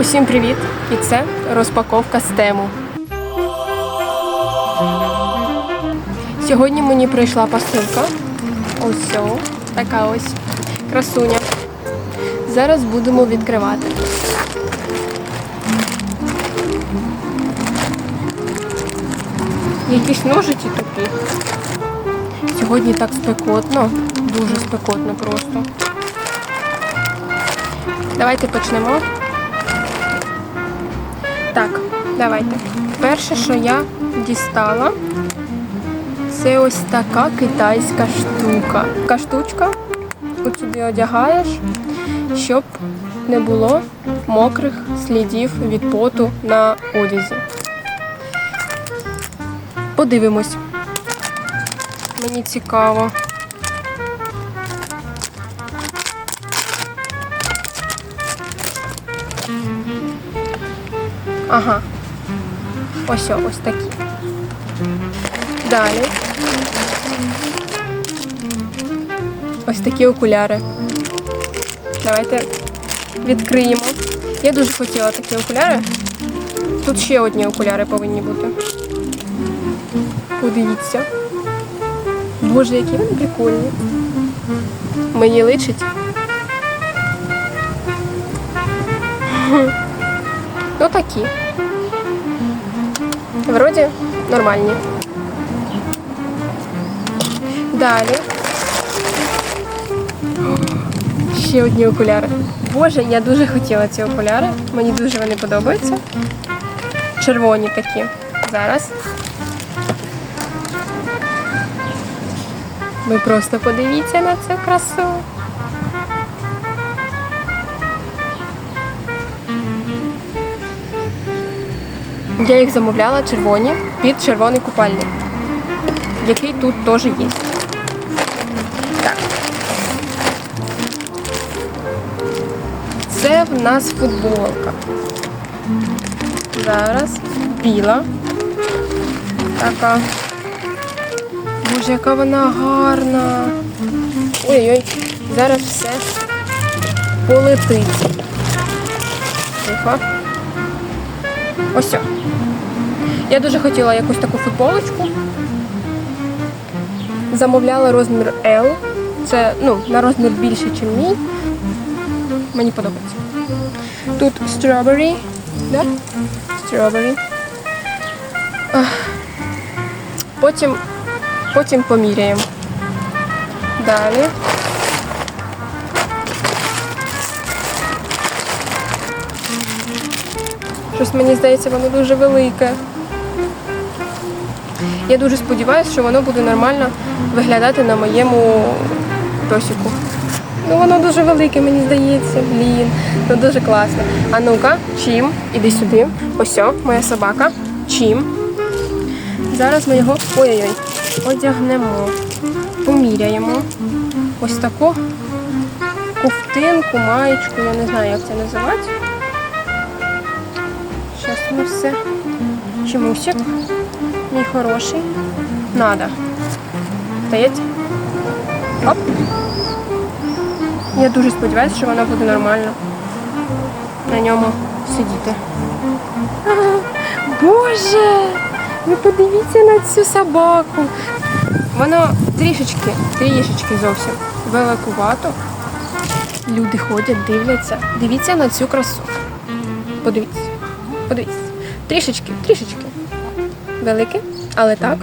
Усім привіт! І це розпаковка з тему. Сьогодні мені прийшла посилка. Ось така ось красуня. Зараз будемо відкривати. Якісь ножиці такі. Сьогодні так спекотно, дуже спекотно просто. Давайте почнемо. Так, давайте. Перше, що я дістала, це ось така китайська штука. Така штучка от сюди одягаєш, щоб не було мокрих слідів від поту на одязі. Подивимось. Мені цікаво. Ага. Ось ось такі. Далі. Ось такі окуляри. Давайте відкриємо. Я дуже хотіла такі окуляри. Тут ще одні окуляри повинні бути. Подивіться. Боже, які вони прикольні. Мені личить. Ну такі. Вроді нормальні. Далі. Ще одні окуляри. Боже, я дуже хотіла ці окуляри. Мені дуже вони подобаються. Червоні такі. Зараз. Ви просто подивіться на цю красу. Я їх замовляла червоні під червоний купальник, який тут теж є. Так. Це в нас футболка. Зараз біла. Така. Боже, яка вона гарна. Ой-ой, зараз все полетить. Тихо. Ось. Я дуже хотіла якусь таку футболочку. Замовляла розмір L. Це ну, на розмір більше, ніж мій. Мені подобається. Тут strawberry. Да? Strawberry. Потім, потім поміряємо. Далі. Щось мені здається, воно дуже велике. Я дуже сподіваюся, що воно буде нормально виглядати на моєму песику. Ну воно дуже велике, мені здається. Блін, ну дуже класно. А ну-ка, чим? Іди сюди. Ось, моя собака. Чим? Зараз ми його ой-ой-ой, одягнемо, поміряємо. Ось таку ковтинку, маєчку, я не знаю, як це називати. Ми все. Чомусик. Мій хороший. Надо. Стоять. Оп. Я дуже сподіваюся, що воно буде нормально на ньому сидіти. Боже! Ви подивіться на цю собаку. Воно трішечки, трішечки зовсім великувато. Люди ходять, дивляться. Дивіться на цю красу. Подивіться. Подивіться. Трішечки, трішечки. Велике, але так.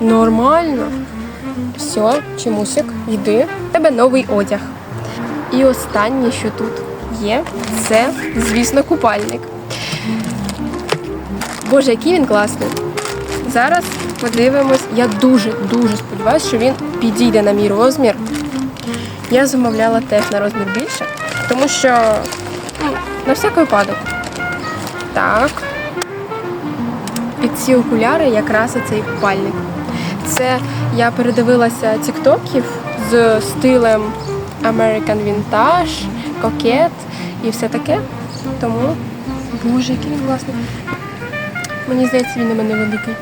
Нормально. Все, чомусик, йди. Тебе новий одяг. І останнє, що тут є, це, звісно, купальник. Боже, який він класний. Зараз подивимось. Я дуже-дуже сподіваюся, що він підійде на мій розмір. Я замовляла теж на розмір більше, тому що ну, на всяк випадок. Так. Під ці окуляри якраз оцей купальник. Це я передивилася тіктоків з стилем American Vintage, Coquette і все таке. Тому, боже, який він класний. Мені здається, він на мене великий.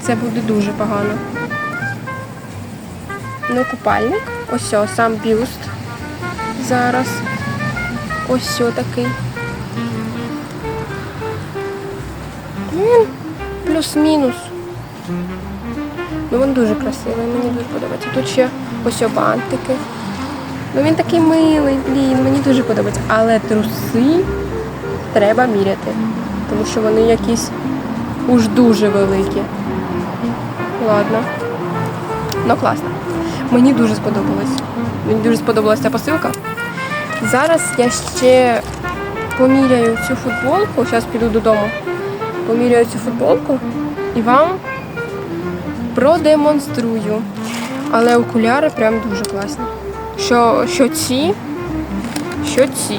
Це буде дуже погано. Ну, купальник. Ось сам бюст. Зараз. Ось такий. Він плюс-мінус. Ну він дуже красивий, мені дуже подобається. Тут ще ось бантики. Ну він такий милий, блін, мені дуже подобається. Але труси треба міряти. Тому що вони якісь уж дуже великі. Ладно. Ну класно. Мені дуже сподобалось. Мені дуже сподобалася ця посилка. Зараз я ще поміряю цю футболку. Зараз піду додому. Поміряю цю футболку і вам продемонструю. Але окуляри прям дуже класні. Що, що ці, що ці.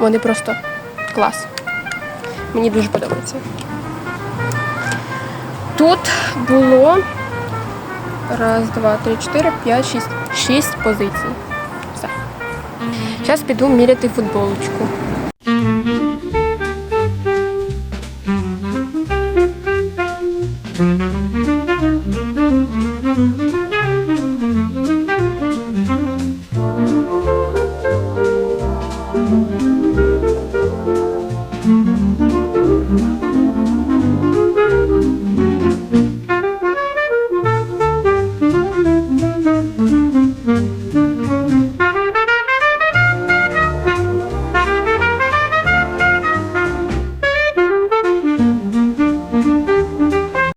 Вони просто клас. Мені дуже подобається. Тут було раз, два, три, чотири, п'ять, шість. Шість позицій. Все. Зараз піду міряти футболочку.